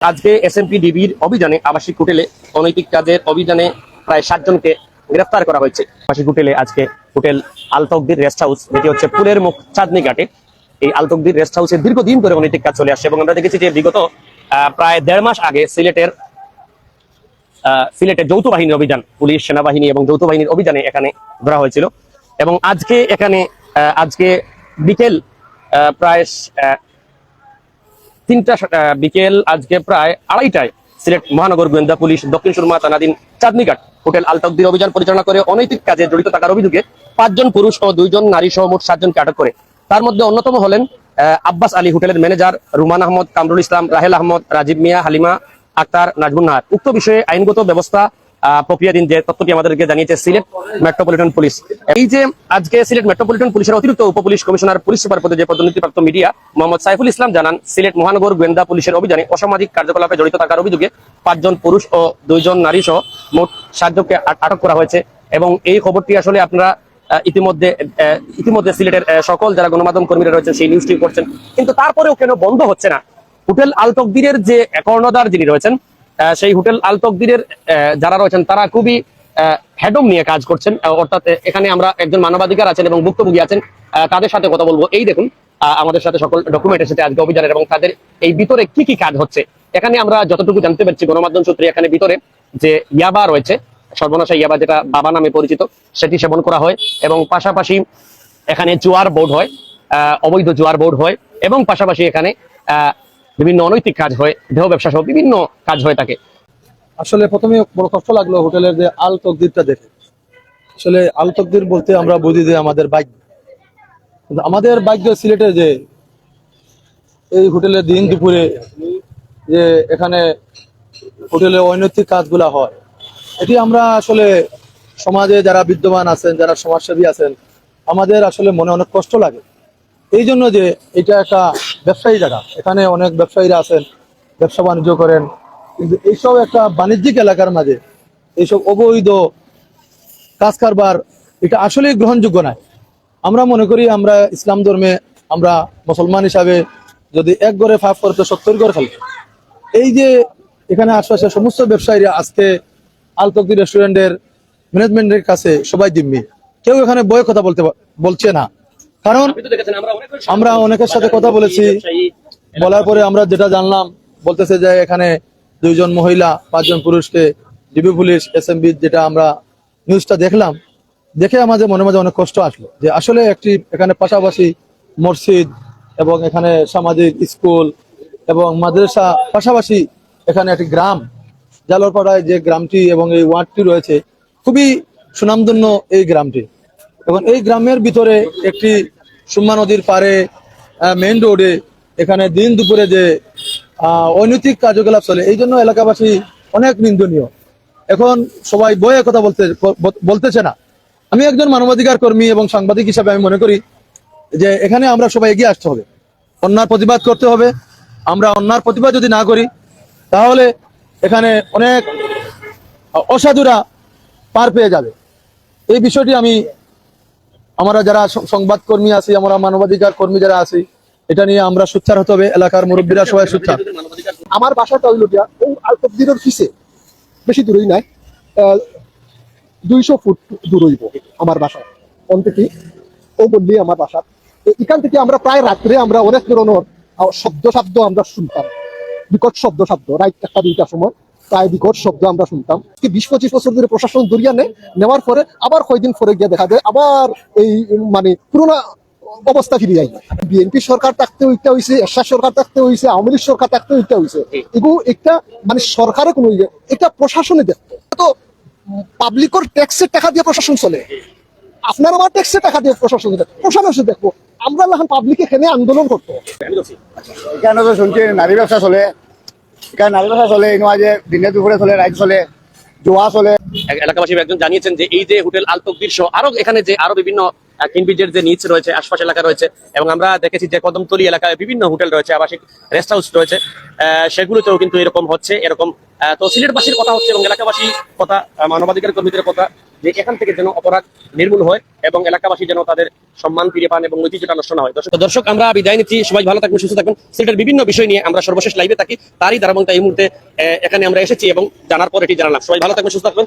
আজকে এসএমপি ডিবির অভিযানে আবাসিক হোটেলে অনৈতিক কাজের অভিযানে প্রায় সাতজনকে গ্রেফতার করা হয়েছে। আবাসিক হোটেলে আজকে হোটেল আলতকদির রেস্ট হাউস যেটি হচ্ছে পুলের মুখ চাঁদনি ঘাটে। এই আলতকদির রেস্ট হাউসে দীর্ঘদিন ধরে অনৈতিক কাজ চলে আসছে এবং আমরা দেখেছি যে বিগত প্রায় দেড় মাস আগে সিলেটের আহ, সিলেটের যৌথ বাহিনীর অভিযান পুলিশ সেনাবাহিনী এবং যৌথ বাহিনীর অভিযানে এখানে ধরা হয়েছিল। এবং আজকে এখানে আজকে বিকেল প্রায় তিনটা বিকেল আজকে প্রায় আড়াইটায় সিলেট মহানগর গোয়েন্দা পুলিশ দক্ষিণ সুরমা থানাধীন চাঁদনিঘাট হোটেল আলতকদির অভিযান পরিচালনা করে অনৈতিক কাজে জড়িত থাকার অভিযোগে পাঁচজন পুরুষ ও দুইজন নারী সহ মোট সাতজনকে আটক করে। তার মধ্যে অন্যতম হলেন আব্বাস আলী হোটেলের ম্যানেজার রুমান আহমদ, কামরুল ইসলাম, রাহেল আহমদ, রাজীব মিয়া, হালিমা আক্তার, নাজমুন নাহার। উক্ত বিষয়ে আইনগত ব্যবস্থা প্রক্রিয়াধীন যে তথ্যটি আমাদেরকে জানিয়েছে সিলেট মেট্রোপলিটন পুলিশ এই যে আজকে সিলেট মেট্রোপলিটন পুলিশের অতিরিক্ত উপপুলিশ কমিশনার পুলিশ সুপার পদে যে পদোন্নতিপ্রাপ্ত মিডিয়া মোহাম্মদ সাইফুল ইসলাম জানান, সিলেট মহানগর গোয়েন্দা পুলিশের অভিযানে অসামাজিক কার্যকলাপে জড়িত থাকার অভিযোগে পাঁচজন পুরুষ ও দুইজন নারী সহ মোট সাতজনকে আটক করা হয়েছে। এবং এই খবরটি আসলে আপনারা ইতিমধ্যে ইতিমধ্যে সিলেটের সকল যারা গণমাধ্যম কর্মীরা রয়েছেন সেই নিউজটি করছেন। কিন্তু তারপরেও কেন বন্ধ হচ্ছে না? হোটেল আল তকদিরের যে কর্ণধার যিনি রয়েছেন সেই হোটেল আল তকদিরের যারা রয়েছেন, তারা খুবই হেডম নিয়ে কাজ করছেন। অর্থাৎ এখানে আমরা একজন মানবাধিকার আছেন এবং ভুক্তভোগী আছেন তাদের সাথে কথা বলব। এই দেখুন আমাদের সাথে সকল ডকুমেন্ট এসেছে আজকে অভিযানের এবং তাদের এই ভিতরে কি কি কাজ হচ্ছে। এখানে আমরা যতটুকু জানতে পারছি গণমাধ্যম সূত্রে এখানে ভিতরে যে ইয়াবা রয়েছে, সর্বনাশা ইয়াবা যেটা বাবা নামে পরিচিত, সেটি সেবন করা হয় এবং পাশাপাশি এখানে জোয়ার বোর্ড হয় অবৈধ জোয়ার বোর্ড হয় এবং পাশাপাশি এখানে বিভিন্ন অনৈতিক কাজ হয়, দেহ ব্যবসা সহ বিভিন্ন কাজ হয়ে থাকে আসলে প্রথমে বড় কষ্ট লাগল হোটেলের যে আল তকদিরটা দেখে। আসলে আল তকদির বলতে আমরা বুঝি যে আমাদের কিন্তু আমাদের ভাগ্য সিলেটে যে এই হোটেলে দিন দুপুরে যে এখানে হোটেলে অনৈতিক কাজগুলা হয়, এটি আমরা আসলে সমাজে যারা বিদ্যমান আছেন, যারা সমাজসেবী আছেন, আমাদের আসলে মনে অনেক কষ্ট লাগে। এই জন্য যে এটা একটা ব্যবসায়ী জায়গা এখানে অনেক ব্যবসায়ীরা আছেন, ব্যবসা বাণিজ্য করেন, কিন্তু এইসব একটা বাণিজ্যিক এলাকার মাঝে এইসব অবৈধ কাজ কারবার, এটা আসলেই গ্রহণযোগ্য নয়। আমরা মনে করি আমরা ইসলাম ধর্মে আমরা মুসলমান হিসাবে যদি এক গড়ে ফাঁপ করতে সত্তর গড়ে ফেলবে এই যে এখানে আশপাশে সমস্ত ব্যবসায়ীরা আজকে আলতকি রেস্টুরেন্টের ম্যানেজমেন্টের কাছে সবাই দিম্মি কেউ এখানে বয়ে কথা বলতে বলছে না। কারণ আমরা অনেকের সাথে কথা বলেছি। বলার পরে আমরা যেটা জানলাম বলতেছে যে এখানে দুইজন মহিলা পাঁচজন পুরুষকে ডিবি পুলিশ এসএমবি যেটা আমরা নিউজটা দেখলাম দেখে আমাদের মনে মাঝে অনেক কষ্ট আসলো। যে আসলে একটি এখানে পাশাপাশি মসজিদ এবং এখানে সামাজিক স্কুল এবং মাদ্রাসা পাশাপাশি এখানে একটি গ্রাম। জালরপাড়ায় যে গ্রামটি এবং এই ওয়ার্ডটি রয়েছে খুবই সুনামধন্য এই গ্রামটি। এবং এই গ্রামের ভিতরে একটি সুম্মা নদীর পারে মেইন রোডে এখানে দিন দুপুরে যে অনৈতিক কার্যকলাপ চলে, এই জন্য এলাকাবাসী অনেক নিন্দনীয়। এখন সবাই বয়ে কথা বলতে বলতেছে না। আমি একজন মানবাধিকার কর্মী এবং সাংবাদিক হিসাবে আমি মনে করি যে এখানে আমরা সবাই এগিয়ে আসতে হবে। অন্যার প্রতিবাদ করতে হবে। আমরা অন্যার প্রতিবাদ যদি না করি, তাহলে এখানে অনেক অসাধুরা পার পেয়ে যাবে। এই বিষয়টি আমি আমরা যারা সংবাদ কর্মী আছি, আমরা মানবাধিকার কর্মী যারা আছি, এটা নিয়ে আমরা সোচ্চার হতে হবে, এলাকার মুরব্বীরা সবাই সোচ্চার। আমার বাসাটা ওই আলতবদিরের পিছে বেশি দূরই নাই। দুইশো ফুট দূর হইব আমার বাসা। অন্তে ও বললি আমার বাসা। এখান থেকে আমরা প্রায় রাত্রে আমরা অনেক ধরনের শব্দ শব্দ আমরা শুনতাম। বিকট শব্দ শব্দ রাত একটা দুইটার সময়। প্রায় বিকট শব্দ আমরা শুনতাম। বিশ পঁচিশ বছর ধরে প্রশাসন দরিয়া নেয়, নেওয়ার পরে আবার কয়দিন পরে গিয়ে দেখা যায়, আবার এই মানে পুরোনো অবস্থা ফিরে যায়। বিএনপি সরকার থাকতে হইতে হয়েছে এরশাদ সরকার থাকতে হয়েছে আওয়ামী লীগ সরকার থাকতে হয়েছে এগুলো একটা মানে সরকারে কোনো ইয়ে এটা প্রশাসনে তো পাবলিকর ট্যাক্সের টাকা দিয়ে প্রশাসন চলে। আপনার আমার ট্যাক্সের টাকা দিয়ে প্রশাসন প্রশাসন দেখব। আমরা পাবলিক এখানে আন্দোলন করতো এখানে তো শুনছি, নারী ব্যবসা চলে। এখানে নারী ব্যবসা চলে যে দিনে দুপুরে চলে রাইট চলে জোয়া চলে। এলাকাবাসী একজন জানিয়েছেন যে এই যে হোটেল আলতকদির সহ আরও এখানে যে আরও বিভিন্ন কিনবিজের যে নিচ রয়েছে, আশপাশ এলাকা রয়েছে, এবং আমরা দেখেছি যে কদমতলি এলাকায় বিভিন্ন হোটেল রয়েছে, আবাসিক রেস্ট হাউস রয়েছে সেগুলোতেও কিন্তু এরকম হচ্ছে, এরকম তো সিলেটবাসীর কথা হচ্ছে এবং এলাকাবাসীর কথা মানবাধিকার কর্মীদের কথা, যে এখান থেকে যেন অপরাধ নির্মূল হয় এবং এলাকাবাসী যেন তাদের সম্মান ফিরে পান এবং ঐতিহ্যটা নষ্ট না হয়। দর্শক- দর্শক, আমরা বিদায় নিচ্ছি, সবাই ভালো থাকবেন সুস্থ থাকবেন সিলেটের বিভিন্ন বিষয় নিয়ে আমরা সর্বশেষ লাইভে থাকি, তারই ধারাবাহিকতা এই মুহূর্তে এখানে আমরা এসেছি এবং জানার পর এটি জানালাম। সবাই ভালো থাকবেন সুস্থ থাকবেন